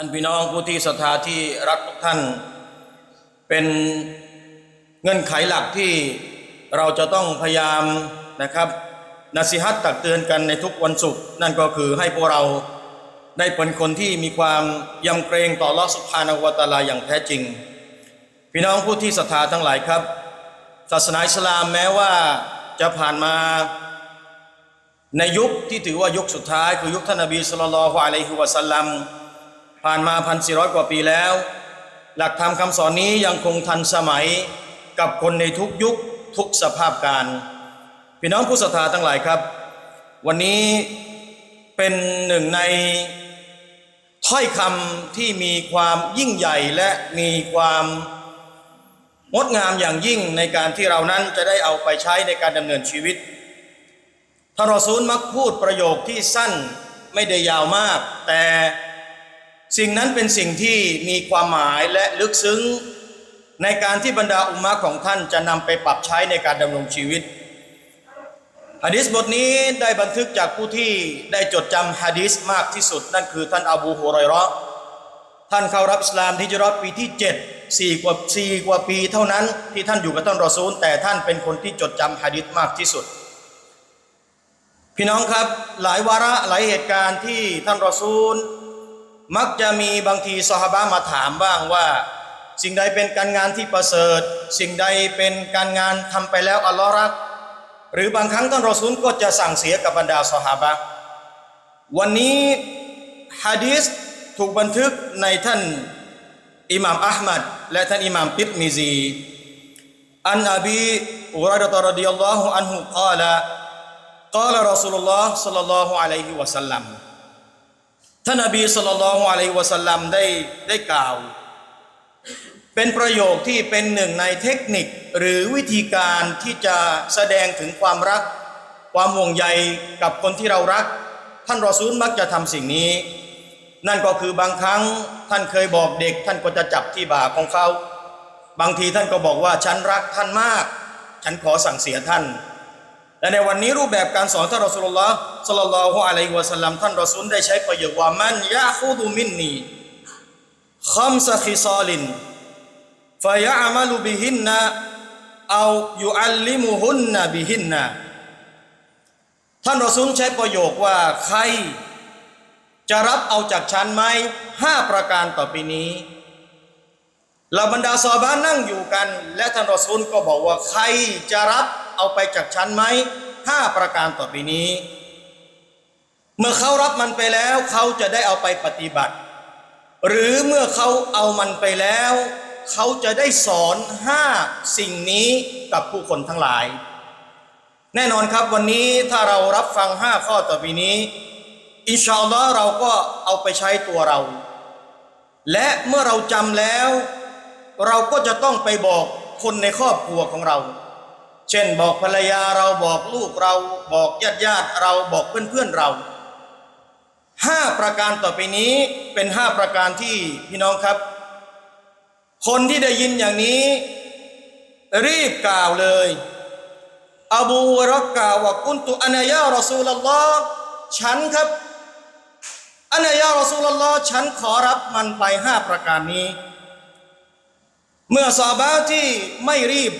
ท่านพี่น้องผู้ที่ศรัทธาที่รักทุกท่าน เป็นเงื่อนไขหลักที่เราจะต้องพยายามนะครับนสิฮัตตักเตือนกันในทุกวันศุกร์นั่นก็คือให้พวกเราได้เป็นคนที่มีความยำเกรงต่อลอสุภานวตาลาอย่างแท้จริง พี่น้องผู้ที่ศรัทธาทั้งหลายครับ ศาสนาอิสลามแม้ว่าจะผ่านมาในยุคที่ถือว่ายุคสุดท้าย คือยุคท่านนบีสุลต่านละฮ์อะลัยฮิวะสัลลัม ผ่านมาพันสี่ร้อยกว่าปีแล้ว หลักธรรมคำสอนนี้ยังคงทันสมัยกับคนในทุกยุคทุกสภาพการ พี่น้องผู้ศรัทธาทั้งหลายครับ วันนี้เป็นหนึ่งในถ้อยคำที่มีความยิ่งใหญ่และมีความงดงามอย่างยิ่งในการที่เรานั้นจะได้เอาไปใช้ในการดำเนินชีวิตท่านรอซูลมักพูดประโยคที่สั้นไม่ได้ยาวมาก แต่ สิ่งนั้นเป็นสิ่งที่มีความหมายและลึกซึ้ง ในการที่บรรดาอุมมะของท่านจะนำไปปรับใช้ในการดำรงชีวิตฮะดิษบทนี้ได้บันทึกจากผู้ที่ได้จดจำฮะดิษมากที่สุด นั่นคือท่านอบูฮุรอยราะห์ท่านเข้ารับอิสลามที่จรับปีที่ 7 4 กว่า 4 กว่าปีเท่านั้นที่ท่านอยู่กับท่านรอซูล แต่ท่านเป็นคนที่จดจำฮะดิษมากที่สุด พี่น้องครับหลายวาระหลายเหตุการณ์ที่ท่านรอซูล มักจะมีบางทีสหบามาถามบ้างว่า สิ่งใดเป็นการงานที่ประเสริฐ สิ่งใดเป็นการงานทำไปแล้วอัลลอฮ์รัก หรือบางครั้งท่านรอซูลก็จะสั่งเสียกับบรรดาสหบะวันนี้ฮะดีสถูกบันทึกในท่านอิหม่ามอัลมัดและท่านอิหม่ามปิดมิซีอันอบีอุรัยตะรดิยัลลอฮุอันฮุกล่าวกล่าวรอซูลุลลอฮ์สัลลัลลอฮุอะลัยฮิวะสัลลัม ท่านนบีสุลต่านอะลัยวะสัลลัมได้ได้กล่าว เป็นประโยคที่เป็นหนึ่งในเทคนิคหรือวิธีการที่จะแสดงถึงความรัก ความห่วงใยกับคนที่เรารัก ท่านรอซูลมักจะทำสิ่งนี้ นั่นก็คือบางครั้งท่านเคยบอกเด็ก ท่านก็จะจับที่บ่าของเขา บางทีท่านก็บอกว่าฉันรักท่านมาก ฉันขอสั่งเสียท่าน และในวันนี้รูปแบบการสอนท่านรอสุลลอฮ์สัลลัลลอฮุอะลัยฮิวะสัลลัมท่านรอซูลได้ใช้ประโยคว่ามันยะคูดุมินนีคัมซะคิซาลินฟะยะอามัลุบิฮินนะเอายุอัลลิมุฮุนนะบิฮินนะท่านรอซูลใช้ประโยคว่าใคร จะรับเอาจากฉันไหมห้าประการต่อไปนี้เหล่าบรรดาซอฮาบะนั่งอยู่กัน และท่านรอซูลก็บอกว่าใครจะรับ เอาไปจากฉันไหมห้าประการต่อไปนี้ เมื่อเขารับมันไปแล้วเขาจะได้เอาไปปฏิบัติ หรือเมื่อเขาเอามันไปแล้ว เขาจะได้สอนห้าสิ่งนี้กับผู้คนทั้งหลาย แน่นอนครับวันนี้ถ้าเรารับฟังห้าข้อต่อไปนี้อินชาอัลลอฮ์เราก็เอาไปใช้ตัวเรา และเมื่อเราจำแล้ว เราก็จะต้องไปบอกคนในครอบครัวของเรา เช่นบอกภรรยาเราบอกลูกเราบอกญาติญาติเราบอกเพื่อนเพื่อนเราห้าประการต่อไปนี้เป็นห้าประการที่พี่น้องครับ คนที่ได้ยินอย่างนี้ รีบกล่าวเลย อบูฮุรอกล่าวว่ากุนตุอันยารอซูลลอฮ์ฉันครับอันยารอซูลลอฮ์ฉันขอรับมันไปห้าประการนี้ เมื่อซาบะที่ไม่รีบ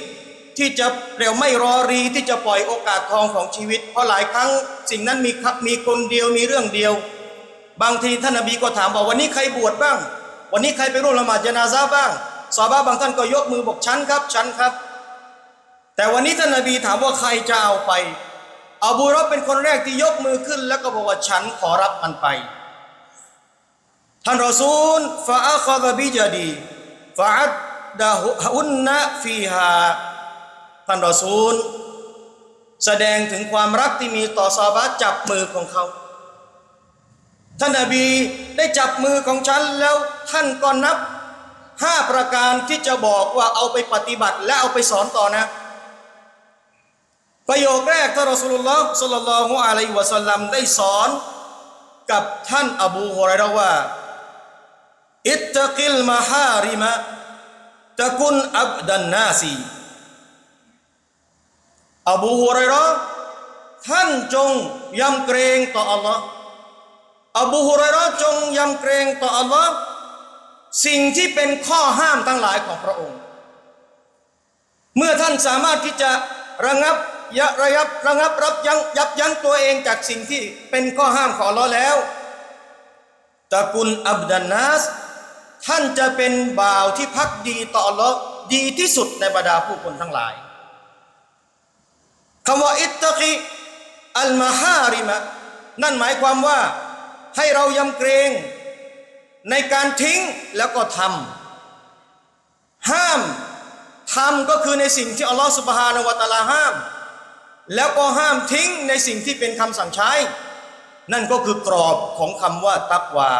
ที่จะเร็วไม่รอรีที่จะปล่อยโอกาสทองของชีวิต เพราะหลายครั้งสิ่งนั้นมีครับมีคนเดียวมีเรื่องเดียว บางทีท่านนบีก็ถามบอกวันนี้ใครบวชบ้าง วันนี้ใครไปร่วมละหมาดจนาซาบ้างซาบะบางท่านก็ยกมือบอกฉันครับฉันครับ แต่วันนี้ท่านนบีถามว่าใครจะเอาไปอาบูรอบเป็นคนแรกที่ยกมือขึ้น แล้วก็บอกว่าฉันขอรับมันไป ท่านรอซูลฟาอัคดบิจดีฟาอัดดะฮุนนะฟีฮา ท่านรอซูล แสดงถึงความรักที่มีต่อซาบะจับมือของเขา ท่านนบีได้จับมือของฉันแล้วท่านก็นับห้าประการที่จะบอกว่าเอาไปปฏิบัติและเอาไปสอนต่อนะ ประโยคแรกท่านรอสูลุลลอฮ์สัลลัลลอฮุอะลัยฮิวะสัลลัมได้สอนกับท่านอบูฮุไรเราะว่า อิตตะกิลมาฮาริมะตะกุนอับดันนาซี อบูฮุไรราท่านจงยำเกรงต่ออัลลอฮ์อบูฮุไรราจงยำเกรงต่ออัลลอฮ์สิ่งที่เป็นข้อห้ามทั้งหลายของพระองค์ เมื่อท่านสามารถที่จะระงับยะระยับระงับรับยั้งยับยั้งตัวเองจากสิ่งที่เป็นข้อห้ามของอัลเลอแล้วตะกุลอับดันนัสท่านจะเป็นบ่าวที่พักดีต่ออัลลอดีที่สุดในบรรดาผู้คนทั้งหลาย คำว่าอิตตะกิอัลมาฮาริมะนั่นหมายความว่าให้เรายำเกรงในการทิ้งแล้วก็ทำห้ามทำก็คือในสิ่งที่อัลลอฮฺสุบฮานาวะตาลาห้าม แล้วก็ห้ามทิ้งในสิ่งที่เป็นคำสั่งใช้ นั่นก็คือกรอบของคำว่าตักวา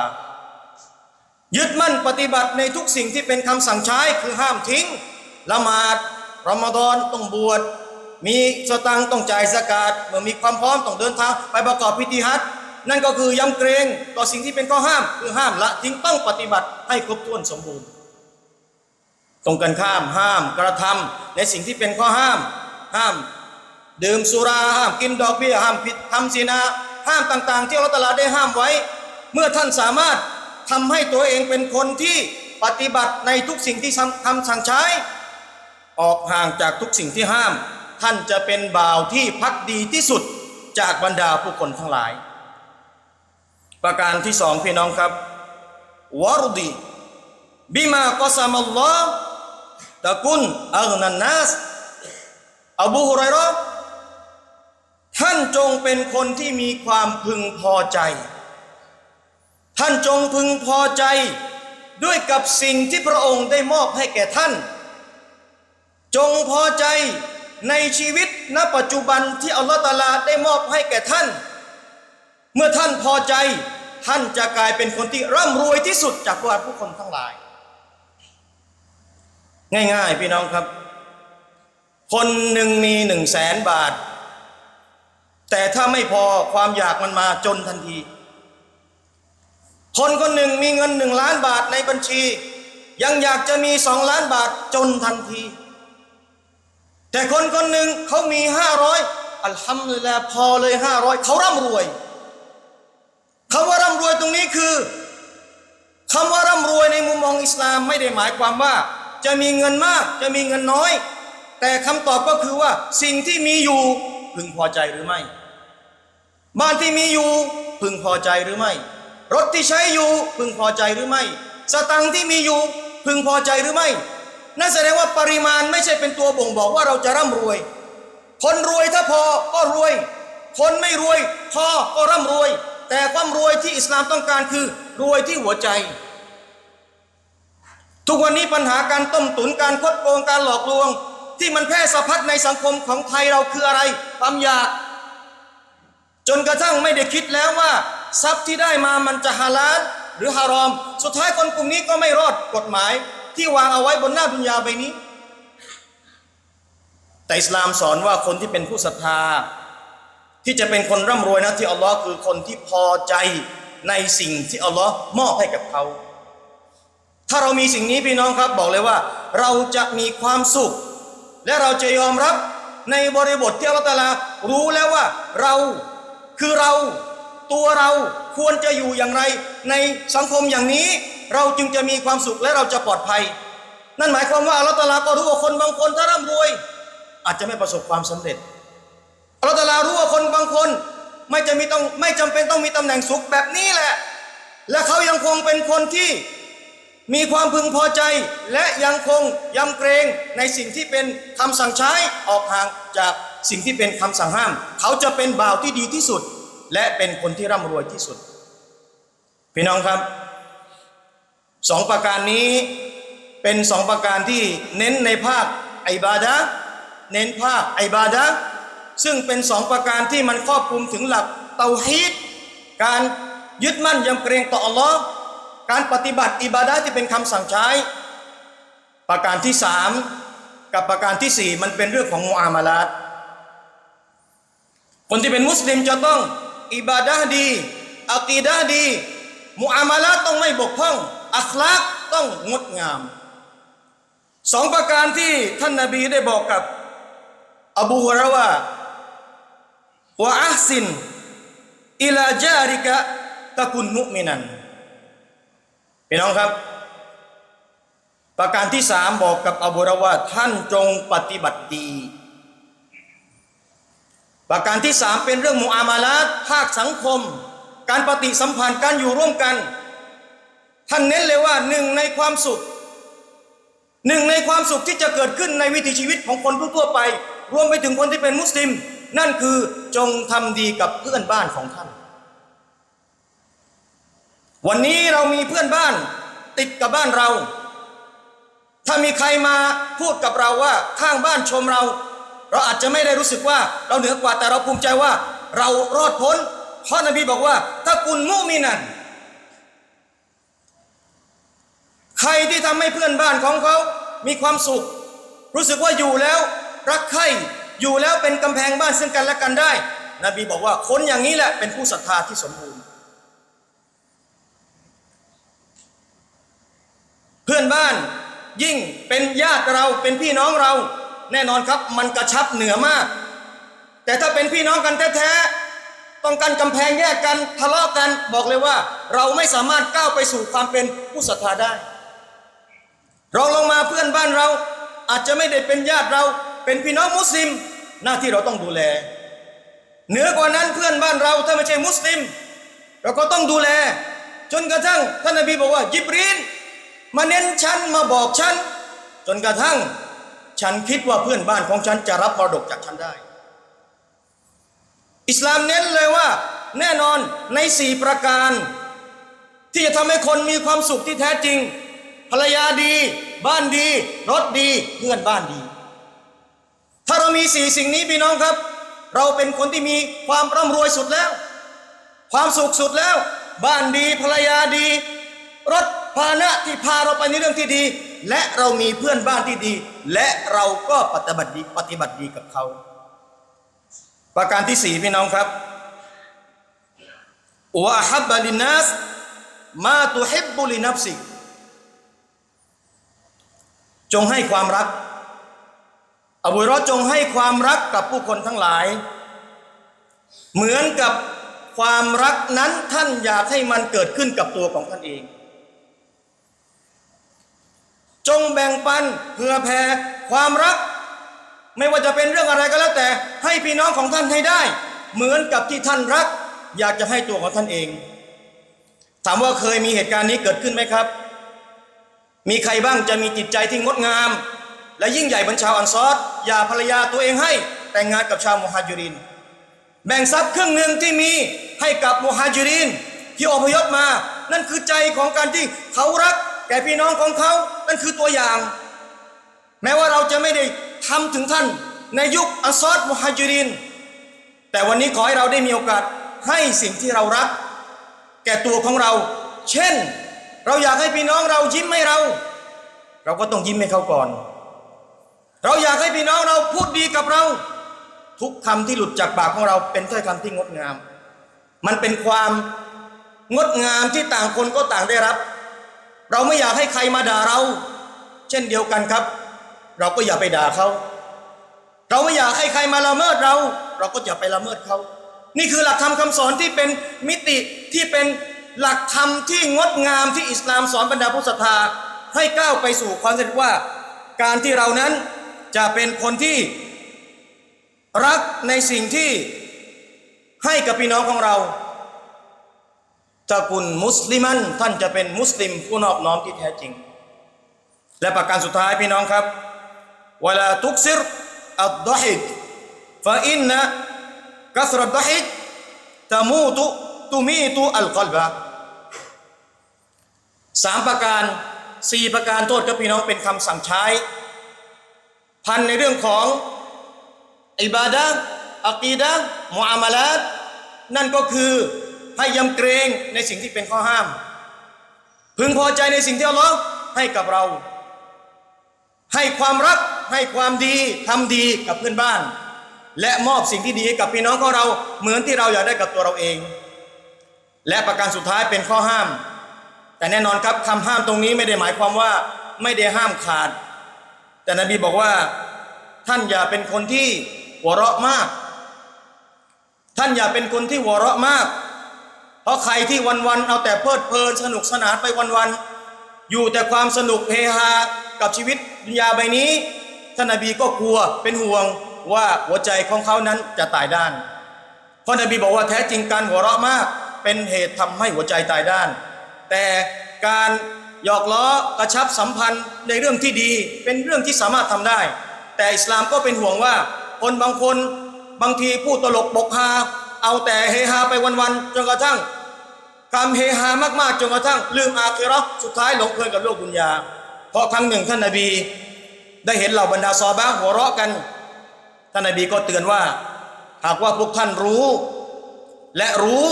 ยึดมั่นปฏิบัติในทุกสิ่งที่เป็นคำสั่งใช้คือห้ามทิ้ง ละหมาดรอมฎอนต้องบวช มีสตังต้องจ่ายสกาดเมื่อมีความพร้อมต้องเดินทางไปประกอบพิธีฮัจนั่นก็คือยำเกรงต่อสิ่งที่เป็นข้อห้าม คือห้ามละทิ้งต้องปฏิบัติให้ครบถ้วนสมบูรณ์ ตรงกันข้ามห้ามกระทำในสิ่งที่เป็นข้อห้าม ห้ามดื่มสุราห้ามกินดอกเบี้ยห้ามผิดทำศีนาห้ามต่าง ๆ ที่อัลลอฮฺตะอาลาได้ห้ามไว้ เมื่อท่านสามารถทำให้ตัวเองเป็นคนที่ปฏิบัติในทุกสิ่งที่ทำสั่งใช้ ออกห่างจากทุกสิ่งที่ห้าม ท่านจะเป็นบ่าวที่พักดีที่สุดจากบรรดาผู้คนทั้งหลาย ประการที่สองพี่น้องครับวารดีบิมากอสามัลลอฮ์ตะกุนอัลนันนัสอบูฮุไรราะท่านจงเป็นคนที่มีความพึงพอใจ ท่านจงพึงพอใจด้วยกับสิ่งที่พระองค์ได้มอบให้แก่ท่าน จงพอใจ ในชีวิตณปัจจุบันที่อัลลอฮฺตาลาได้มอบให้แก่ท่าน เมื่อท่านพอใจท่านจะกลายเป็นคนที่ร่ำรวยที่สุดจากบรรดผู้คนทั้งหลาย ง่ายๆ พี่น้องครับ คนหนึ่งมีหนึ่งแสนบาท แต่ถ้าไม่พอความอยากมันมาจนทันที คนคนหนึ่งมีเงินหนึ่งล้านบาทในบัญชี ยังอยากจะมีสองล้านบาทจนทันที แต่คนคนหนึ่งเขามีห้าร้อยอัลฮัมดุลิลลาห์พอเลยห้าร้อยเขาร่ำรวยคำว่าร่ำรวยตรงนี้คือคำว่าร่ำรวยในมุมมองอิสลามไม่ได้หมายความว่า จะมีเงินมากจะมีเงินน้อย แต่คำตอบก็คือว่าสิ่งที่มีอยู่พึงพอใจหรือไม่ บ้านที่มีอยู่พึงพอใจหรือไม่ รถที่ใช้อยู่พึงพอใจหรือไม่ สตังที่มีอยู่พึงพอใจหรือไม่ นั่นแสดงว่าปริมาณไม่ใช่เป็นตัวบ่งบอกว่าเราจะร่ำรวย คนรวยถ้าพอก็รวย คนไม่รวยพอก็ร่ำรวย แต่ความรวยที่อิสลามต้องการคือรวยที่หัวใจ ทุกวันนี้ปัญหาการต้มตุนการคดโกงการหลอกลวง ที่มันแพร่สะพัดในสังคมของไทยเราคืออะไรความอยาก จนกระทั่งไม่ได้คิดแล้วว่า ทรัพย์ที่ได้มามันจะฮาลาลหรือฮารอม สุดท้ายคนกลุ่มนี้ก็ไม่รอดกฎหมาย ที่วางเอาไว้บนหน้าดุนยาใบนี้ แต่อิสลามสอนว่าคนที่เป็นผู้ศรัทธา ที่จะเป็นคนร่ำรวยนะที่อัลลอฮ์คือคนที่พอใจในสิ่งที่อัลลอฮ์มอบให้กับเขา ถ้าเรามีสิ่งนี้พี่น้องครับ บอกเลยว่า เราจะมีความสุข และเราจะยอมรับในบริบทที่อัลลอฮฺตะอาลารู้แล้วว่าเราคือเราตัวเราควรจะอยู่อย่างไรในสังคมอย่างนี้ เราจึงจะมีความสุขและเราจะปลอดภัย นั่นหมายความว่าอัลลอฮฺตาลาก็รู้ว่าคนบางคนถ้าร่ำรวย อาจจะไม่ประสบความสำเร็จอัลลอฮฺตาลารู้ว่าคนบางคนไม่จะมีต้องไม่จำเป็นต้องมีตำแหน่งสุขแบบนี้แหละ และเขายังคงเป็นคนที่มีความพึงพอใจและยังคงยำเกรงในสิ่งที่เป็นคำสั่งใช้ออกห่างจากสิ่งที่เป็นคำสั่งห้าม เขาจะเป็นบ่าวที่ดีที่สุด และเป็นคนที่ร่ำรวยที่สุด พี่น้องครับ สองประการนี้เป็นสองประการที่เน้นในภาคไอบาดะห์เน้นภาคไอบาดะห์ซึ่งเป็นสองประการที่มันครอบคลุมถึงหลักเตาฮีดการยึดมั่นยำเกรงต่ออัลลอฮ์การปฏิบัติอิบาดะห์ที่เป็นคำสั่งใช้ ประการที่สามกับประการที่สี่มันเป็นเรื่องของมุอามาลาตคนที่เป็นมุสลิมจะต้องอิบาดะห์ดีอักีดะดีมุอามาลาตต้องไม่บกพร่อง อัคลากต้องงดงาม สองประการที่ท่านนาบีได้บอกกับ อบูฮุเราะว่าวะอัฮซินอิลาจาริกะตะกุนมุมินันพี่น้องครับ ประการที่สามบอกกับอบูรว่าท่านจงปฏิบัติดี ประการที่สามเป็นเรื่องมุอามาลาภาคสังคม การปฏิสัมพันธ์การอยู่ร่วมกัน ท่านเน้นเลยว่าหนึ่งในความสุขหนึ่งในความสุขที่จะเกิดขึ้นในวิถีชีวิตของคนทั่วไป รวมไปถึงคนที่เป็นมุสลิม นั่นคือจงทำดีกับเพื่อนบ้านของท่าน วันนี้เรามีเพื่อนบ้านติดกับบ้านเรา ถ้ามีใครมาพูดกับเราว่าข้างบ้านชมเรา เราอาจจะไม่ได้รู้สึกว่าเราเหนือกว่าแต่เราภูมิใจว่า เรารอดพ้น เพราะนบีบอกว่า ถ้ากุลมุมินัน ใครที่ทำให้เพื่อนบ้านของเขา มีความสุข รู้สึกว่าอยู่แล้วรักใคร่อยู่แล้วเป็นกำแพงบ้านซึ่งกันและกันได้ นบีบอกว่าคนอย่างนี้แหละเป็นผู้ศรัทธาที่สมบูรณ์ เพื่อนบ้านยิ่งเป็นญาติเราเป็นพี่น้องเรา แน่นอนครับมันกระชับเหนือมาก แต่ถ้าเป็นพี่น้องกันแท้ๆต้องกันกำแพงแยกกันทะเลาะกันบอกเลยว่า เราไม่สามารถก้าวไปสู่ความเป็นผู้ศรัทธาได้ รองลงมาเพื่อนบ้านเรา อาจจะไม่ได้เป็นญาติเรา เป็นพี่น้องมุสลิม หน้าที่เราต้องดูแล เหนือกว่านั้นเพื่อนบ้านเราถ้าไม่ใช่มุสลิม เราก็ต้องดูแล จนกระทั่งท่านนบีบอกว่ายิบรีนมาเน้นฉันมาบอกฉันจนกระทั่งฉันคิดว่าเพื่อนบ้านของฉันจะรับมรดกจากฉันได้ อิสลามเน้นเลยว่า แน่นอนในสี่ประการ ที่จะทำให้คนมีความสุขที่แท้จริง ภรรยาดี บ้านดี รถดีเพื่อนบ้านดี ถ้าเรามีสี่สิ่งนี้พี่น้องครับ เราเป็นคนที่มีความร่ำรวยสุดแล้ว ความสุขสุดแล้ว บ้านดีภรรยาดี รถพาหนะที่พาเราไปในเรื่องที่ดี และเรามีเพื่อนบ้านที่ดี และเราก็ปฏิบัติดีปฏิบัติดีกับเขา ประการที่สี่พี่น้องครับวะฮับบะลินนัสมาตุฮิบบุลินับสิ จงให้ความรัก อบุรอดจงให้ความรักกับผู้คนทั้งหลาย เหมือนกับความรักนั้นท่านอยากให้มันเกิดขึ้นกับตัวของท่านเอง จงแบ่งปันเพื่อแผ่ความรัก ไม่ว่าจะเป็นเรื่องอะไรก็แล้วแต่ ให้พี่น้องของท่านให้ได้ เหมือนกับที่ท่านรัก อยากจะให้ตัวของท่านเอง ถามว่าเคยมีเหตุการณ์นี้เกิดขึ้นไหมครับ มีใครบ้างจะมีจิตใจที่งดงาม และยิ่งใหญ่บรรชาวอันซอดอย่าภรรยาตัวเองให้แต่งงานกับชาวมุฮัจิริน แบ่งทรัพย์ครึ่งหนึ่งที่มีให้กับมุฮัจิริน ที่อพยพมา นั่นคือใจของการที่เขารักแก่พี่น้องของเขา นั่นคือตัวอย่าง แม้ว่าเราจะไม่ได้ทำถึงท่านในยุคอันซอดมุฮัจิริน แต่วันนี้ขอให้เราได้มีโอกาสให้สิ่งที่เรารัก แก่ตัวของเรา เช่น เราอยากให้พี่น้องเรายิ้มให้เรา เราก็ต้องยิ้มให้เขาก่อน เราอยากให้พี่น้องเราพูดดีกับเรา ทุกคำที่หลุดจากปากของเราเป็นถ้อยคำที่งดงาม มันเป็นความงดงามที่ต่างคนก็ต่างได้รับ เราไม่อยากให้ใครมาด่าเรา เช่นเดียวกันครับ เราก็อย่าไปด่าเขาเราไม่อยากให้ใครมาละเมิดเรา เราก็อย่าไปละเมิดเขา นี่คือหลักธรรมคำสอนที่เป็นมิติที่เป็น หลักธรรมที่งดงามที่อิสลามสอนบรรดาผู้ศรัทธาให้ก้าวไปสู่ความสำเร็จว่า การที่เรานั้นจะเป็นคนที่รักในสิ่งที่ให้กับพี่น้องของเราถ้าคุณมุสลิมันท่านจะเป็นมุสลิมผู้นอบน้อมที่แท้จริง และประการสุดท้ายพี่น้องครับเวลาทุกซิรอัดดฮิกฟาอินนะกัสรดฮิกตะมูตุตุมีตุอัลกลบะ สามประการสี่ประการโทษกับพี่น้องเป็นคำสั่งใช้ พันในเรื่องของอิบาดะอักีดะมุอามาลาตนั่นก็คือให้ยำเกรงในสิ่งที่เป็นข้อห้าม พึงพอใจในสิ่งที่อัลลอฮ์ให้กับเรา ให้ความรักให้ความดีทำดีกับเพื่อนบ้าน และมอบสิ่งที่ดีกับพี่น้องของเราเหมือนที่เราอยากได้กับตัวเราเอง และประการสุดท้ายเป็นข้อห้าม แต่แน่นอนครับคำห้ามตรงนี้ไม่ได้หมายความว่าไม่ได้ห้ามขาด แต่นบีบอกว่าท่านอย่าเป็นคนที่หัวเราะมาก ท่านอย่าเป็นคนที่หัวเราะมาก เพราะใครที่วันๆเอาแต่เพลิดเพลินสนุกสนานไปวันๆอยู่แต่ความสนุกเฮฮากับชีวิตดุนยาใบนี้ท่านนบีก็กลัวเป็นห่วงว่าหัวใจของเขานั้นจะตายด้าน เพราะนบีบอกว่าแท้จริงการหัวเราะมาก เป็นเหตุทำให้หัวใจตายด้าน แต่การหยอกล้อกระชับสัมพันธ์ในเรื่องที่ดีเป็นเรื่องที่สามารถทำได้ แต่อิสลามก็เป็นห่วงว่า คนบางคนบางทีพูดตลกบกฮาเอาแต่เฮฮาไปวันๆจนกระทั่งการเฮฮามากๆจนกระทั่ง ลืมอาคิราะห์สุดท้ายหลงเพลินกับโลกดุนยาเพราะครั้งหนึ่งท่านนบี ได้เห็นเหล่าบรรดาซอบะห์หัวเราะกัน ท่านนบีก็เตือนว่า หากว่าพวกท่านรู้ และรู้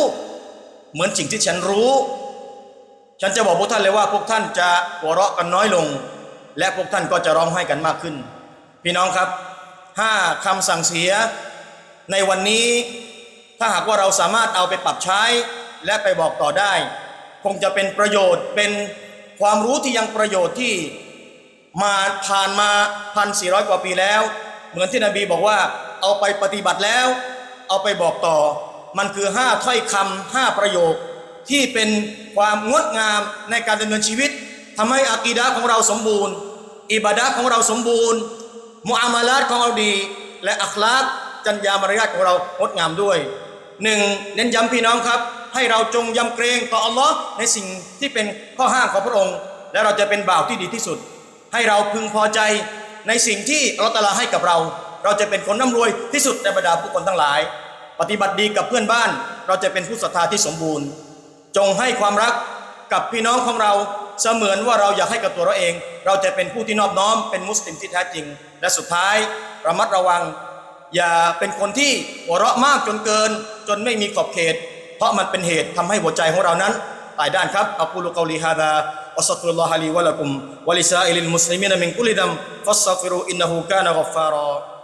เหมือนสิ่งที่ฉันรู้ ฉันจะบอกพวกท่านเลยว่าพวกท่านจะหัวเราะกันน้อยลง และพวกท่านก็จะร้องไห้กันมากขึ้น พี่น้องครับห้าคำสั่งเสีย ในวันนี้ถ้าหากว่าเราสามารถเอาไปปรับใช้และไปบอกต่อได้ คงจะเป็นประโยชน์เป็นความรู้ที่ยังประโยชน์ที่มาผ่านมาพันสี่ร้อยกว่าปีแล้ว เหมือนที่นบีบอกว่าเอาไปปฏิบัติแล้ว เอาไปบอกต่อ มันคือห้าถ้อยคำห้าประโยค ที่เป็นความงดงามในการดำเนินชีวิตทำให้อากีดะของเราสมบูรณ์ อิบาดะของเราสมบูรณ์มุอามาลาตของเราดี และอัคลากจัญญามารยาทของเรางดงามด้วยหนึ่งเน้นย้ำพี่น้องครับ ให้เราจงยำเกรงต่ออัลลอฮ์ในสิ่งที่เป็นข้อห้ามของพระองค์ และเราจะเป็นบ่าวที่ดีที่สุด ให้เราพึงพอใจในสิ่งที่อัลลอฮ์ตะอาลาให้กับเรา เราจะเป็นคนร่ำรวยที่สุดในบรรดาผู้คนทั้งหลาย ปฏิบัติดีกับเพื่อนบ้าน เราจะเป็นผู้ศรัทธาที่สมบูรณ์ จงให้ความรักกับพี่น้องของเราเสมือนว่าเราอยากให้กับตัวเราเอง เราจะเป็นผู้ที่นอบน้อมเป็นมุสลิมที่แท้จริง และสุดท้ายระมัดระวัง อย่าเป็นคนที่หัวเราะมากจนเกิน จนไม่มีขอบเขต เพราะมันเป็นเหตุทำให้หัวใจของเรานั้นตายด้านครับอักูลุกอลีฮาดาอัสตัฟุลลอฮะลีวะลักุมวะลิซาอิลิลมุสลิมีนมินกุลิดัมฟัสตัฟิรุอินนะฮูกานะกัฟฟารอ